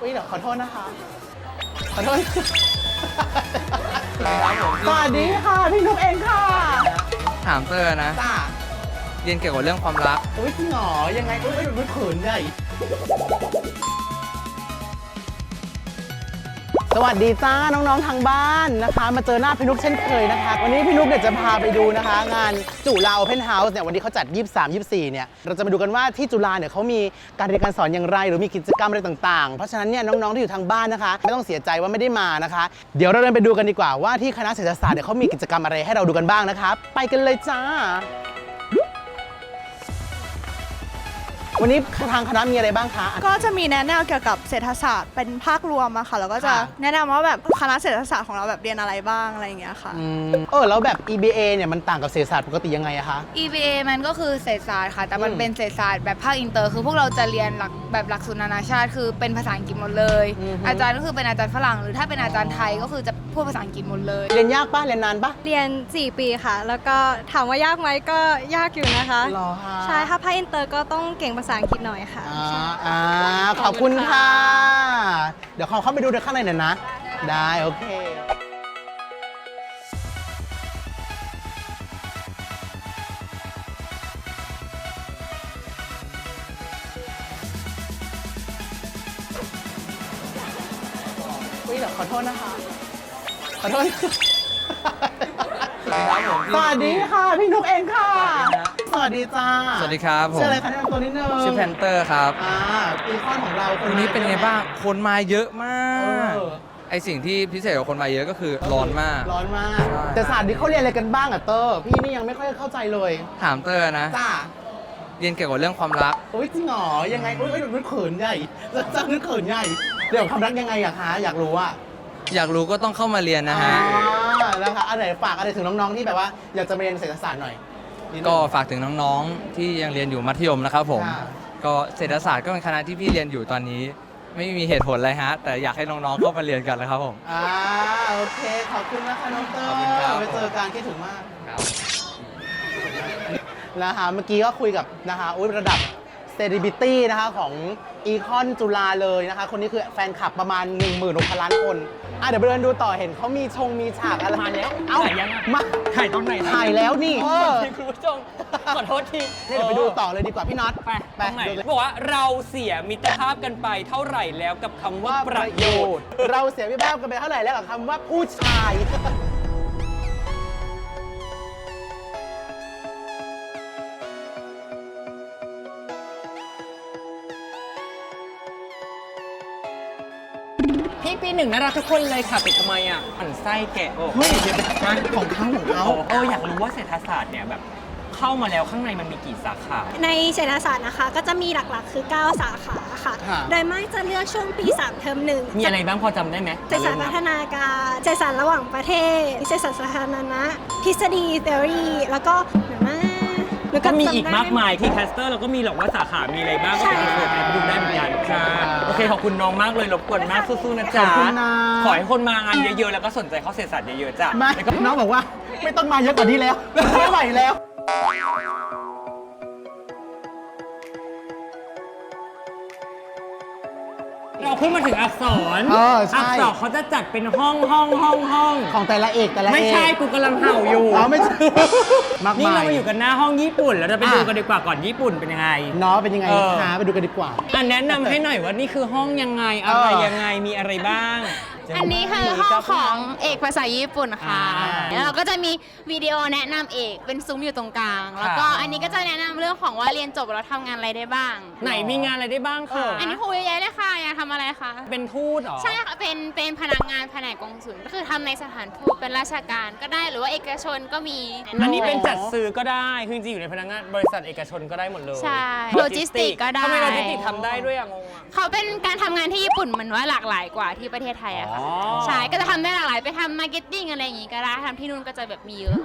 อุ้ยเดี๋ยวขอโทษนะคะ ขอโทษสวัสดีค่ะ พี่นุ๊กเองค่ะถามเตอร์นะ จ้าเรียนเกี่ยวกับเรื่องความรัก อุ้ยจริงเหรอยังไงอุ้ยอุ้ยอุ้ยเขินให สวัสดีจ้าน้องๆทางบ้านนะคะ มาเจอหน้าพี่นุ๊กเช่นเคยนะคะ วันนี้พี่นุ๊กเนี่ยจะพาไปดูนะคะ งานจุฬาโอเพนเฮาส์เนี่ยวันนี้เขาจัด 23 24 เนี่ยเราจะมาดูกันว่าที่จุฬาเนี่ยเขามีการเรียนการสอนอย่างไร หรือมีกิจกรรมอะไรต่างๆ เพราะฉะนั้นเนี่ยน้องๆที่อยู่ทางบ้านนะคะ ไม่ต้องเสียใจว่าไม่ได้มานะคะ เดี๋ยวเราเดินไปดูกันดีกว่าว่าที่คณะเศรษฐศาสตร์เนี่ยเขามีกิจกรรมอะไรให้เราดูกันบ้างนะคะไปกันเลยจ้า วันนี้ทางคณะมีอะไรบ้างคะ ก็จะมีแนะแนวเกี่ยวกับเศรษฐศาสตร์เป็นภาครวมอะค่ะแล้วก็จะค่ะ แนะนำว่าแบบคณะเศรษฐศาสตร์ของเราแบบเรียนอะไรบ้างอะไรอย่างเงี้ยค่ะ อืมเออแล้วแบบ EBA เนี่ยมันต่างกับเศรษฐศาสตร์ปกติยังไงอะคะ EBA มันก็คือเศรษฐศาสตร์ค่ะ แต่มันอืมเป็นเศรษฐศาสตร์แบบภาคอินเตอร์ คือพวกเราจะเรียนหลักแบบหลักสูตรนานาชาติ คือเป็นภาษาอังกฤษหมดเลย อือฮึ อาจารย์ก็คือเป็นอาจารย์ฝรั่ง หรือถ้าเป็นอาจารย์ไทยก็คือจะพูดภาษาอังกฤษหมดเลย เรียนยากปะเรียนนานปะเรียน 4 ปีค่ะ แล้วก็ถามว่ายากไหมก็ยากอยู่นะคะรอฮะใช่ถ้าภาคอินเตอร์ก็ต้องเก่งภาษาอังกฤษหน่อยค่ะ อ่าใช่อ่าขอบคุณค่ะ เดี๋ยวขอเข้าไปดูในข้างในหน่อยนะ ได้โอเค อุ้ยเดี๋ยวขอโทษนะคะ ขอโทษสวัสดีค่ะ พี่นุ๊กเองค่ะส วัสดีจ้าสวัสดีครับผมชื่ออะไรคะแนะนำตัวนิดนึงชื่อแพนเตอร์ครับอ่าอีคอนของเราควันนี้เป็นไงบ้างคนมาเยอะมากเออไอสิ่งที่พิเศษกว่าคนมาเยอะก็คือร้อนมาก ร้อนมาก ใช่ แต่ศาสตร์นี้เขาเรียนอะไรกันบ้างอะเตอร์พี่นี่ยังไม่ค่อยเข้าใจเลยถามเตอร์นะ จ้าเรียนเกี่ยวกับเรื่องความรักอุ้ยจริงเหรอยังไงอุ้ยอุ้ยนึกเขินใหญ่จะนึกเขินใหญ่เดี๋ยวความรักยังไงอะคะอยากรู้อะอยากรู้ก็ต้องเข้ามาเรียนนะฮะ อ่านะคะอันไหนฝากอะไรถึงน้องๆที่แบบว่าอยากจะมาเรียนเศรษฐศาสตร์หน่อยนิดนึง ก็ฝากถึงน้องๆ ที่ยังเรียนอยู่มัธยมนะครับผม ค่ะ ก็เศรษฐศาสตร์ก็เป็นคณะที่พี่เรียนอยู่ตอนนี้ ไม่มีเหตุผลอะไรฮะ แต่อยากให้น้องๆเข้ามาเรียนกันนะครับผม อ่าโอเค ขอบคุณนะคะน้องเตอร์ขอบคุณครับ ไปเจอกันคิดถึงมาก นะคะเมื่อกี้ก็คุยกับนะคะอุ้ยระดับ เซเลบริตี้นะคะของอีคอนจุฬาเลยนะคะ คนนี้คือแฟนคลับประมาณ 1 6 0 0 0ล้านคน อะเดี๋ยวไปเดินดูต่อเห็นเขามีชงมีฉากอะไรมาแล้วเอ้ามาถ่ายตอนไหนถ่ายแล้วนี่เออคุณผู้ชมขอโทษทีเนี่ยเดี๋ยวไปดูต่อเลยดีกว่าพี่น็อตไปตรงไหนดูเลยบอกว่าเราเสียมิตรภาพกันไปเท่าไหร่แล้วกับคำว่าว่าปประระโยโยชชน์ น์ เราเสียวิบากกันไปเท่าไหร่แล้วกับคำว่าผู้ชาย ปีหนึ่งน่ารักทุกคนเลยค่ะปิดทำไมอะหันไส้แกะโอ้เฮ้ยของเขาของเขาเอออยากรู้ว่าเศรษฐศาสตร์เนี่ยแบบเข้ามาแล้วข้างในมันมีกี่สาขา ในเศรษฐศาสตร์นะคะ ก็จะมีหลักๆ คือ 9 สาขาค่ะ ค่ะโดยมากจะเลือกช่วงปี 3 เทอมหนึ่งมีอะไรบ้างพอจำได้ไหมเศรษฐศาสตร์พัฒนาการเศรษฐศาสตร์ระหว่างประเทศเศรษฐศาสตร์สาธารณะทฤษฎี theory แล้วก็เดี๋ยวนะหนูก็มีอีกจำได้มากมายที่แคสเตอร์เราก็มีหรอกว่าสาขา มีอะไรบ้างก็ใช่ไปเสิร์ชกันดูได้เหมือนกันค่ะโอเคขอบคุณน้องมากเลยรบกวนมากสู้ๆนะขจ๊ะอบคุณนะ ขอให้คนมางานเยอะๆแล้วก็สนใจเข้าเศรษฐศาสตร์เยอะๆจ้ะไม่แล้วก็ น้องบอกว่า ไม่ต้องมาเยอะกว่านี้แล้ว ไม่ไหวแล้ว ขึ้นมาถึงอักษรเออใช่อักษรเขาจะจัดเป็นห้องห้องห้องห้อง ของแต่ละเอกแต่ละเอกไม่ใช่กูกำลังเห่าอยู่ อ๋อไม่ใช่มากนี่มายเรามาอยู่กันหน้าห้องญี่ปุ่น แล้วเราไปอะดูกันดีกว่าก่อนญี่ปุ่นเป็นยังไง เนาะเป็นยังไงเออ คะไปดูกันดีกว่า อะแนะนำให้หน่อยว่านี่คือห้องยังไง อะไรเออ ยังไงมีอะไรบ้าง อันนี้คือห้องของเอกภาษาญี่ปุ่นค่ะอ่าแล้วเราก็จะมีวิดีโอแนะนำเอกเป็นซุ้มอยู่ตรงกลาง แล้วก็อันนี้ก็จะแนะนำเรื่องของว่าเรียนจบแล้วทำงานอะไรได้บ้าง ไหนมีงานอะไรได้บ้างคะอันนี้ครูเยอะแยะเลยค่ะอยากทำอะไรคะ เป็นทูตเหรอ ใช่ค่ะ เป็นเป็นพนักงานแผนกกงสุลก็คือทำในสถานทูตเป็นราชการก็ได้หรือว่าเอกชนก็มีอันนี้เป็นจัดซื้อก็ได้ คือจริงๆอยู่ในพนักงานบริษัทเอกชนก็ได้หมดเลยใช่โลจิสติกก็ได้ ทำไมโลจิสติกทำได้ด้วยอะงงอะ เขาเป็นการทำงานที่ญี่ปุ่นเหมือนว่าหลากหลายกว่าที่ประเทศไทยอะค่ะอ๋อใช่ก็จะทำได้หลากหลายไปทำมาร์เก็ตติ้งอะไรอย่างงี้ก็ได้ทำที่นู่นก็จะแบบมีเยอะ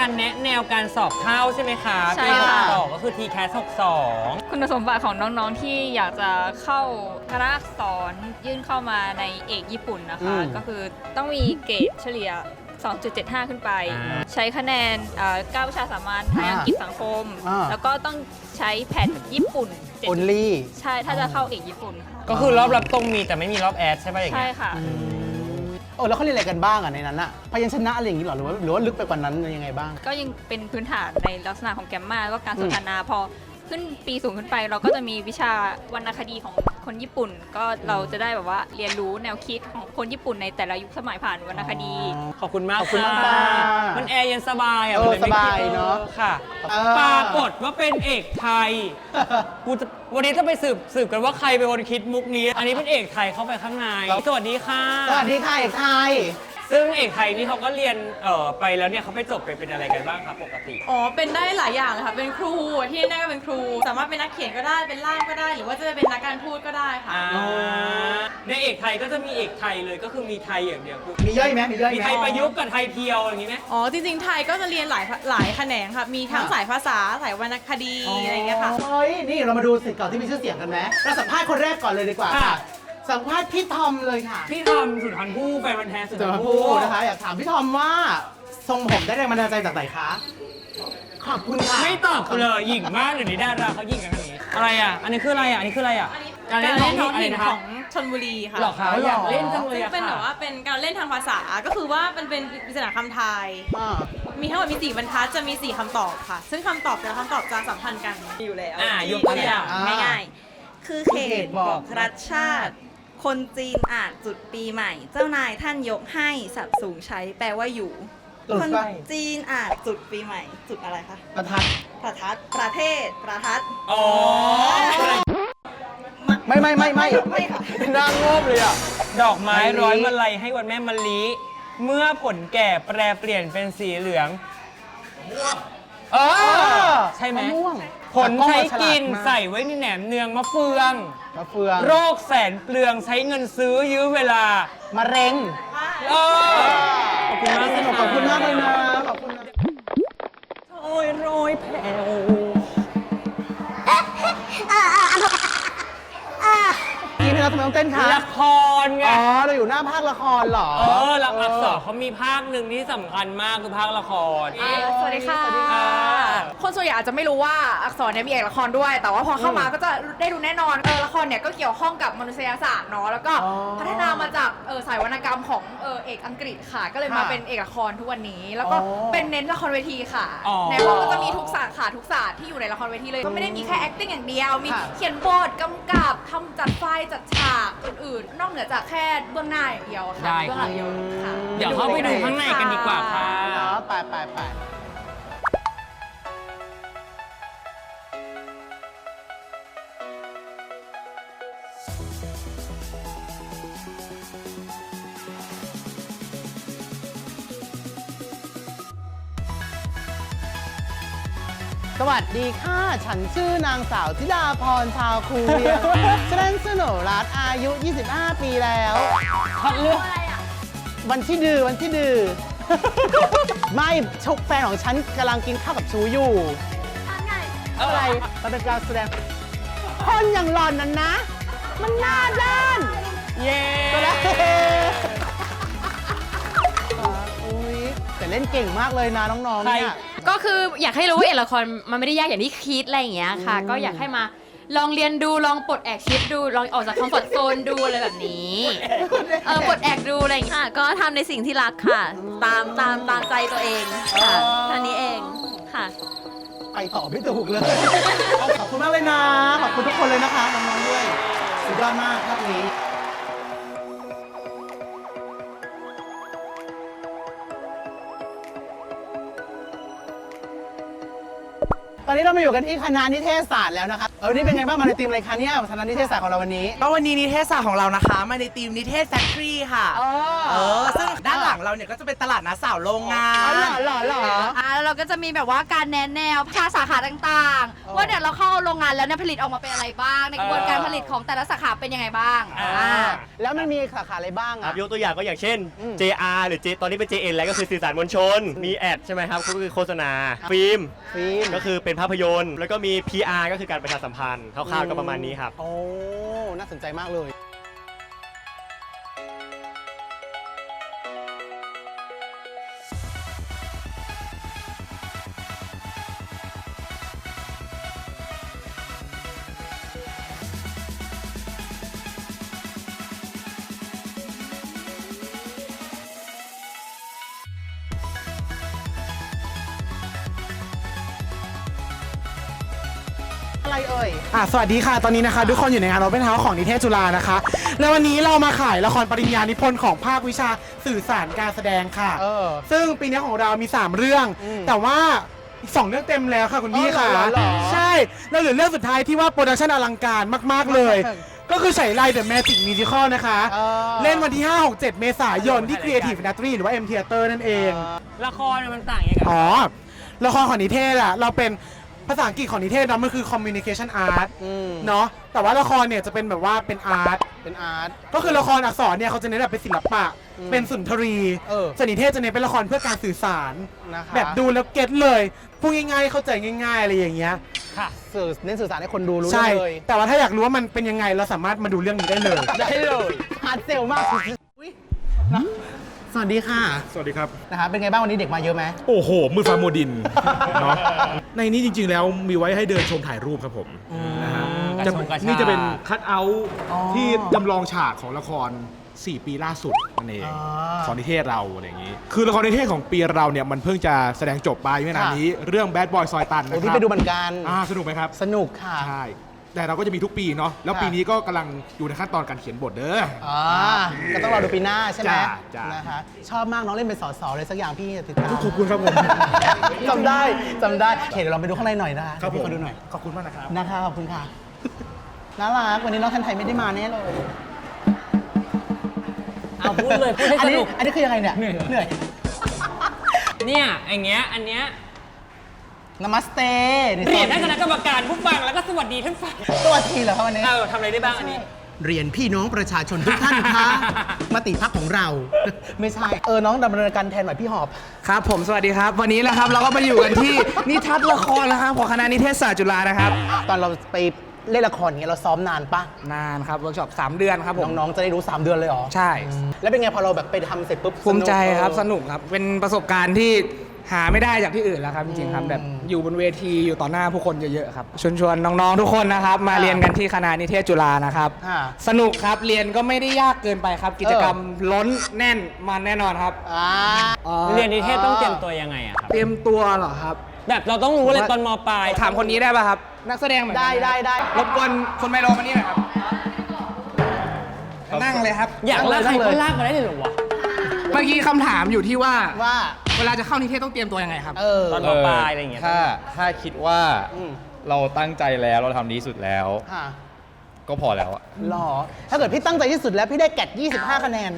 การแนะแนวการสอบเข้าใช่ไหมคะใช่ปีค่ะ62ก็คือ TCAS 62 คุณสมบัติของน้องๆที่อยากจะเข้าคณะอักษรยื่นเข้ามาในเอกญี่ปุ่นนะคะ อืม ก็คือต้องมีเกรดเฉลี่ย 2.75 ขึ้นไปใช้คะแนนเอ่อ9วิชาสามัญไทยอังกฤษสังคม อ่า แล้วก็ต้องใช้แผ่นญี่ปุ่นเจ็ด only ใช่ถ้าจะเข้าเอกญี่ปุ่นค่ะก็คือรอบรับตรงมีแต่ไม่มีรอบแอดใช่ป่ะอย่างใช่เงี้ยค่ะ เออแล้วเขาเรียนอะไรกันบ้างอะในนั้นอะพยัญชนะอะไรอย่างนี้เหรอหรือว่าหรือว่าลึกไปกว่านั้นยังไงบ้าง ก็ยังเป็นพื้นฐานในลักษณะของแกมมาก็การสนทนาพอ ขึ้นปีสูงขึ้นไป เราก็จะมีวิชาวรรณคดีของคนญี่ปุ่น ก็เราจะได้แบบว่าเรียนรู้แนวคิดของคนญี่ปุ่นในแต่ละยุคสมัยผ่านวรรณคดี ขอบคุณมากขอบคุณมากค่ะค่ะมันแอร์เย็นสบายอะเออมันลไม่สบายเนอะออค่ะเออ ปรากฏว่าเป็นเอกไทย กูจะวันนี้จะไปสืบสืบกันว่าใครเป็นคนคิดมุกนี้ อันนี้เป็นเอกไทยเข้าไปข้างใน สวัสดีค่ะ สวัสดีค่ะเอกไทย ซึ่งเอกไทยนี่เขาก็เรียนเอ่อไปแล้วเนี่ยเขาไปจบไปเป็นอะไรกันบ้างครับปกติ อ๋อ เป็นได้หลายอย่างเลยค่ะ เป็นครูที่แน่ก็เป็นครู สามารถเป็นนักเขียนก็ได้ เป็นล่ามก็ได้ หรือว่าจะเป็นนักการทูตก็ได้ค่ะ อ่าในเอกไทยก็จะมีเอกไทยเลยก็คือมีไทยอย่างเดียวคือมีย่อยไหมมีย่อยมีไหมไทยประยุกต์กับไทยเพียวอย่างนี้ไหม อ๋อ จริงๆ ไทยก็จะเรียนหลายหลายแขนงค่ะ มีทั้งอ่าสายภาษา สายวรรณคดีอะไรอย่างเงี้ยค่ะ เฮ้ย นี่เรามาดูสิทธิ์เก่าที่มีชื่อเสียงกันไหมเราสัมภาษณ์คนแรกก่อนเลยดีกว่าค่ะอะ สัมภาษณ์พี่ทอมเลยค่ะพี่ทำสุนทรภู่ไปวันแทนสุนทจะรมาภู่พูดนะคะ อยากถามพี่ทอมว่าทรงผมได้แรงบันดาลใจจากไหนคะ ขอบคุณค่ะไม่ตอบกูเลยหยิ่งมากเดี๋ยวนี้ดาราเขาหยิ่งกันแบบนี้อะไรอะ อันนี้คืออะไรอะ อันนี้คืออะไรอะการเล่นท้องถิ่นะไรนะขคะองชนบุรีค่ะหรอคะอ๋อเหรออยากเล่นจังเลยซึ่งอะเป็นค่ะแบบว่าเป็นการเล่นทางภาษาก็คือว่ามันเป็นปริศนาคำทาย อ่ามีทั้งหมดมีสี่บรรทัดจะมีสี่คำตอบค่ะ ซึ่งคำตอบแต่ละคำตอบจะสัมพันธ์กันอยู่แล้วอ่ายกตัวอย่างอ่าง่ายๆ คือเขตบอกรัฐชาติ คนจีนอาจจุดปีใหม่ เจ้านายท่านยกให้สับสูงใช้แปลว่าอยู่ จุดคนไฟจีนอาจจุดปีใหม่ จุดอะไรคะประทัด ประทัดประเทศประทัดอ๋อ ไม่ไม่ไม่ไม่ ไม่ค่ะ นางงบเลยอะ ดอกไม้ร้อยมาลัยให้วันแม่มะลิ เมื่อผลแก่แปรเปลี่ยนเป็นสีเหลืองเออใช่ไหมะม่วงผลใช้กินแต่ล้องเราฉลาดมากใส่ไว้ในแหนมเนืองมะเฟือง มะเฟืองโรคแสนเปลืองใช้เงินซื้อยื้อเวลา มะเร็งเออขอบคุณมากเลยนะขอบคุณมากเลยนะขอบคุณนะโอ้ยโรยแผ่ว นี่พี่นัททำไมต้องเต้นคะละครไง อ๋อเราอยู่หน้าภาคละครเหรอ เออแล้วอักษรเขามีภาคหนึ่งที่สำคัญมากคือภาคละครสวัสดีค่ะ สวัสดีค่ะ คนส่วนใหญ่อาจจะไม่รู้ว่าอักษรเนี่ยมีเอกละครด้วย แต่ว่าพอเข้ามาก็จะได้ดูแน่นอนเออละครเนี่ยก็เกี่ยวข้องกับมนุษยศาสตร์เนาะ แล้วก็อ๋อพัฒนามาจากเออสายวรรณกรรมของเออเอกอังกฤษค่ะ ก็เลยมาค่ะเป็นเอกละครทุกวันนี้ แล้วก็อ๋อเป็นเน้นละครเวทีค่ะ อ๋อ ในห้องก็จะมีทุกสาขาทุกศาสตร์ที่อยู่ในละครเวทีเลย ก็ไม่ได้มีแค่ acting อย่างเดียว มีค่ะ เขียนบทกำกับทำจัดไฟจัดฉากอื่นๆ นอกเหนือจากแค่เบื้องหน้าอย่างเดียวค่ะได้ เบื้องหลังอย่างเดียวค่ะ เดี๋ยวเข้าไปดูข้างในกันดีกว่าค่ะ เนาะไปไปไป สวัสดีค่ะ ฉันชื่อนางสาวธิดาพรชาวคูเวียงฉันสนุรัตน์อายุ 25 ปีแล้วพัดเลือกวันที่ดือวันที่ดือไม่ชกแฟนของฉันกำลังกินข้าวกับชูอยู่อะไรมันเป็นการแสดง คนอย่างหล่อนนั้นนะ มันหน้าด้าน เย้ไปแล้วอุ้ยแต่เล่นเก่งมากเลยนะน้องๆเนี่ยก็ คืออยากให้รู้ว่าเอกละครมันไม่ได้ยากอย่างที่คิดอะไรอย่างเงี้ยค่ะอืมก็อยากให้มาลองเรียนดูลองปลดแอกคิดดูลองออกจากคอมฟอร์ทโซนดูอะไรแบบนี้เออปลดแอกดูอะไรอย่างเงี้ยค่ะ ก็ทำในสิ่งที่รักค่ะ ตามตามตามใจตัวเองค่ะเท่านี้เองค่ะ ไปต่อไม่ถูกเลยขอบคุณมากเลยนะ ขอบคุณทุกคนเลยนะคะ น้องๆด้วย สุดยอดมากภาพนี้ อนนี้เรามาอยู่กันที่คณะนิเทศศาสตร์แล้วนะครับเออนี่เป็นไงบ้างมาในทีมอะไรคะเนี่ยคณะนิเทศศาสตร์ของเราวันนี้ ก็วันนี้นิเทศศาสตร์ของเรานะคะ มาในทีมนิเทศแฟคทอรี่ค่ะ เออซึ่งด้านหลัง เราเนี่ยก็จะเป็นตลาดนัดสาวโรงงาอ๋นอเหรอเหรอเหรอ อ่าแล้วเราก็จะมีแบบว่าการแนะแนวภาสาขาต่างอ๋อๆว่าเนี่ยเราเข้าโรงงานแล้วเนี่ยผลิตออกมาเป็นอะไรบ้าง ในกระบวนการผลิตของแต่ละสาขาเป็นยังไงบ้างอ่า อ่า แล้วมันมีสาขาอะไรบ้างครัอะบยกตัวอย่างก็อย่างเช่น อืม JR หรือ J ตอนนี้เป็น JN แล้วก็คือสื่อสารมวลชน มีแอดใช่ไหมครับก็คือโฆษณา ฟิล์ม ฟิล์มก็คือเป็นภาพยนตร์ แล้วก็มี PR ก็คือการประชาสัมพันธ์คร่าวๆก็ประมาณนี้ครับ โอ้ น่าสนใจมากเลย อะไรเอ่ย อะสวัสดีค่ะ ตอนนี้นะคะ ทุกคนอยู่ในงาน Open House ของนิเทศจุฬานะคะ แล้ววันนี้เรามาขายละครปริญญานิพนธ์ของภาควิชาสื่อสารการแสดงค่ะ เออ ซึ่งปีนี้ของเรามี 3 เรื่อง อืมแต่ว่าอีกสองเรื่องเต็มแล้วค่ะคุณพี่อ๋อค่ะเหรอเหรอใช่ แล้วเหลือเรื่องสุดท้ายที่ว่าโปรดักชันอลังการมาก ๆ เลยก็คือไฉไลเดอะแมจิกมิวสิคลนะคะเออ เล่นวันที่ 5 6 7 เมษายนที่ Creative Industry หรือว่า M Theater นั่นเอง ละครน่ะมันต่างยังไงอ๋อ ละครของนิเทศอะเราเป็น ภาษาอังกฤษของนิเทศเนาะมันคือ communication art อืมเนาะแต่ว่าละครเนี่ยจะเป็นแบบว่าเป็นอาร์ตเป็นอาร์ต ก็คือละครอักษรเนี่ยเขาจะเน้นแบบเป็นศิลปะ อืมเป็นสุนทรีเออ ส่วนนิเทศจะเน้นเป็นละครเพื่อการสื่อสาร นะคะแบบดูแล้วเก็ตเลยพูดง่ายๆเข้าใจง่าย ๆ อะไรอย่างเงี้ย ค่ะ สื่อเน้นสื่อสารให้คนดูรู้ใช่เลย แต่ว่าถ้าอยากรู้ว่ามันเป็นยังไงเราสามารถมาดูเรื่องนี้ได้เลย ได้เลยฮาร์ดเซลมากอุ๊ยนะ สวัสดีค่ะสวัสดีครับ นะคะเป็นไงบ้างวันนี้เด็กมาเยอะไหมโอ้โห มืดฟ้ามัวดิน เนาะในนี้จริง ๆ แล้วมีไว้ให้เดินชมถ่ายรูปครับผมนะฮะกระจะชงกระชาก นี่จะเป็นคัตเอาท์อ๋อที่จำลองฉากของละคร 4 ปีล่าสุดนั่นเองอ่าของนิเทศเราอะไรอย่างนี้ คือละครนิเทศของปีเราเนี่ยมันเพิ่งจะแสดงจบไปไม่นานนี้ เรื่อง Bad Boy ซอยตันนะคโอ้รับที่ไปดูเหมือนกันอ่าสนุกไหมครับ สนุกค่ะ ใช่ แต่เราก็จะมีทุกปีเนาะแล้วค่ะปีนี้ก็กำลังอยู่ในขั้นตอนการเขียนบทเด้อ อ่าก็ต้องรอดูปีหน้าใช่ไหมจ้าจ้านนะคะชอบมากน้องเล่นเป็นสสเลยสักอย่างพี่ติดตามขอบคุณครับผม จำได้จำได้โอเคเดี๋ยวเราไปดูข้างในหน่อยนะคะครับผม เดี๋ยวพี่ขอดูหน่อยขอบคุณมากนะครับ นะคะขอบคุณค่ะน่ารักวันนี้น้องทันไทยไม่ได้มาแน่เลยเอาพูดเลยพูดให้อัสนี้นุก อันนี้คือยังไงเนี่ยเหนื่อยเหนื่อยเนี่ยอย่างเงี้ยอันเนี้ย นามัสเตนี่เรียนให้คณะกรรมการผู้ฟังแล้วก็สวัสดีท่านฟังตัวทีเหรอครับวันนี้ เออทำอะไรได้บ้างอันนี้ เรียนพี่น้องประชาชนทุกท่านคะ มติพักของเรา ไม่ใช่ เออ น้องดำเนินการแทนหน่อยพี่หอบ ครับผมสวัสดีครับ วันนี้นะครับเราก็มาอยู่กันที่ นิทัศน์ละครนะครับของคณะนิเทศศาสตร์จุฬานะครับตอนเราไปเล่นละครอย่างเงี้ยเราซ้อมนานปะนานครับเวิร์กช็อป3เดือนครับผมน้องๆจะได้รู้ 3 เดือนเลยเหรอ ใช่ แล้วเป็นไงพอเราแบบไปทำเสร็จปุ๊บภูมิใจครับเออสนุกครับเป็นประสบการณ์ที่ หาไม่ได้จากที่อื่นแล้วครับจริงๆครับอืมแบบอยู่บนเวทีอยู่ต่อหน้าผู้คนเยอะๆครับชวนชวนๆน้องๆทุกคนนะครับ มาเรียนกันที่คณะนิเทศจุฬานะครับอ่าสนุกครับเรียนก็ไม่ได้ยากเกินไปครับ กิจกรรมล้นแน่นมันแน่นอนครับอ่า เรียนนิเทศต้องเตรียมตัวยังไงอะครับ เตรียมตัวเหรอครับ แบบเราต้องรู้เลยตอนมปลาย ถามคนนี้ได้ป่ะครับ นักแสดงเหมือนกันได้นะได้ได้ รบกวนคนไมโลมานี่หน่อยครับ นั่งเลยครับอยากลากใครนั่งเลยก็ลากมาได้เลยเหรอวะ เมื่อกี้คำถามอยู่ที่ว่า ว่า เวลาจะเข้านิเทศต้องเตรียมตัวยังไงครับ เออ ตอนมปลายอะไรอย่างเงี้ย ถ้าถ้าคิดว่าอืม เราตั้งใจแล้วเราทำดีที่สุดแล้ว ค่ะก็พอแล้วอะหรอ ถ้าเกิดพี่ตั้งใจที่สุดแล้วพี่ได้แกด25 คะแนน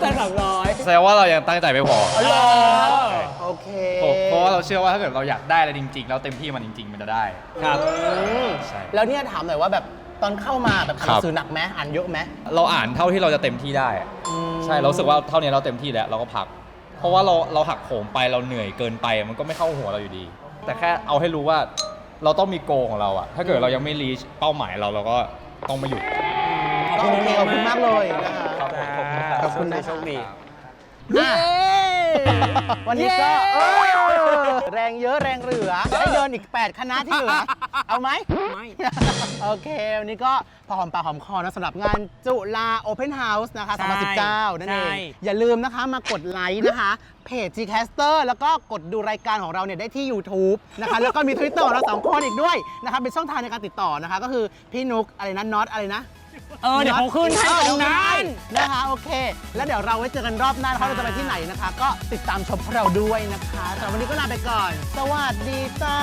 แต่สามร้อยแสดงว่าเรายังตั้งใจไม่พออ๋อเหรอโอเคเพราะเพราะว่าเราเชื่อว่าถ้าเกิดเราอยากได้อะไรจริงๆแล้วเต็มที่มันจริง ๆ มันจะได้ ครับ อืมใช่แล้วเนี่ยถามหน่อยว่าแบบตอนเข้ามาแบบอ่านหนังสือหนักไหมอ่านเยอะไหม เราอ่านเท่าที่เราจะเต็มที่ได้อะอืมใช่เรารู้สึกว่าเท่านี้เราเต็มที่แล้วเราก็พัก เพราะว่าเราเราหักโหมไปเราเหนื่อยเกินไปมันก็ไม่เข้าหัวเราอยู่ดี แต่แค่เอาให้รู้ว่าเราต้องมีโกของเราอะถ้าเกิดเรายังไม่รีชเป้าหมายเราเราก็ต้องไม่หยุดก็โอเคขอบคุณมากเลยนะคะครับผมขอบคุณครับขอบคุณนะ โชคดี อะวันนี้ก็เอ อแรงเยอะแรงเหลือให้เดินอีก 8 คณะที่เหลือ เอาไหม ไม่ โอเค วันนี้ก็พอหอมปากหอมคอนะสำหรับงานจุฬา Open House นะคะใช่2019 นั่นเอง ใช่ อย่าลืมนะคะมากดไลค์นะคะ เพจ Gcaster แล้วก็กดดูรายการของเราเนี่ยได้ที่ YouTube นะคะ แล้วก็มี Twitter ของเราสองคนอีกด้วยนะคะ เป็นช่องทางในการติดต่อนะคะ ก็คือพี่นุกอะไรนะน็อตอะไรนะ เออเดี๋ยวเขาขึ้นให้ตรงนั้นนะคะโอเค แล้วเดี๋ยวเราไว้เจอกันรอบหน้านะคเราจะไปที่ไหนนะคะ ก็ติดตามชมเราด้วยนะคะแต่วันนี้ก็ลาไปก่อน สวัสดีจ้า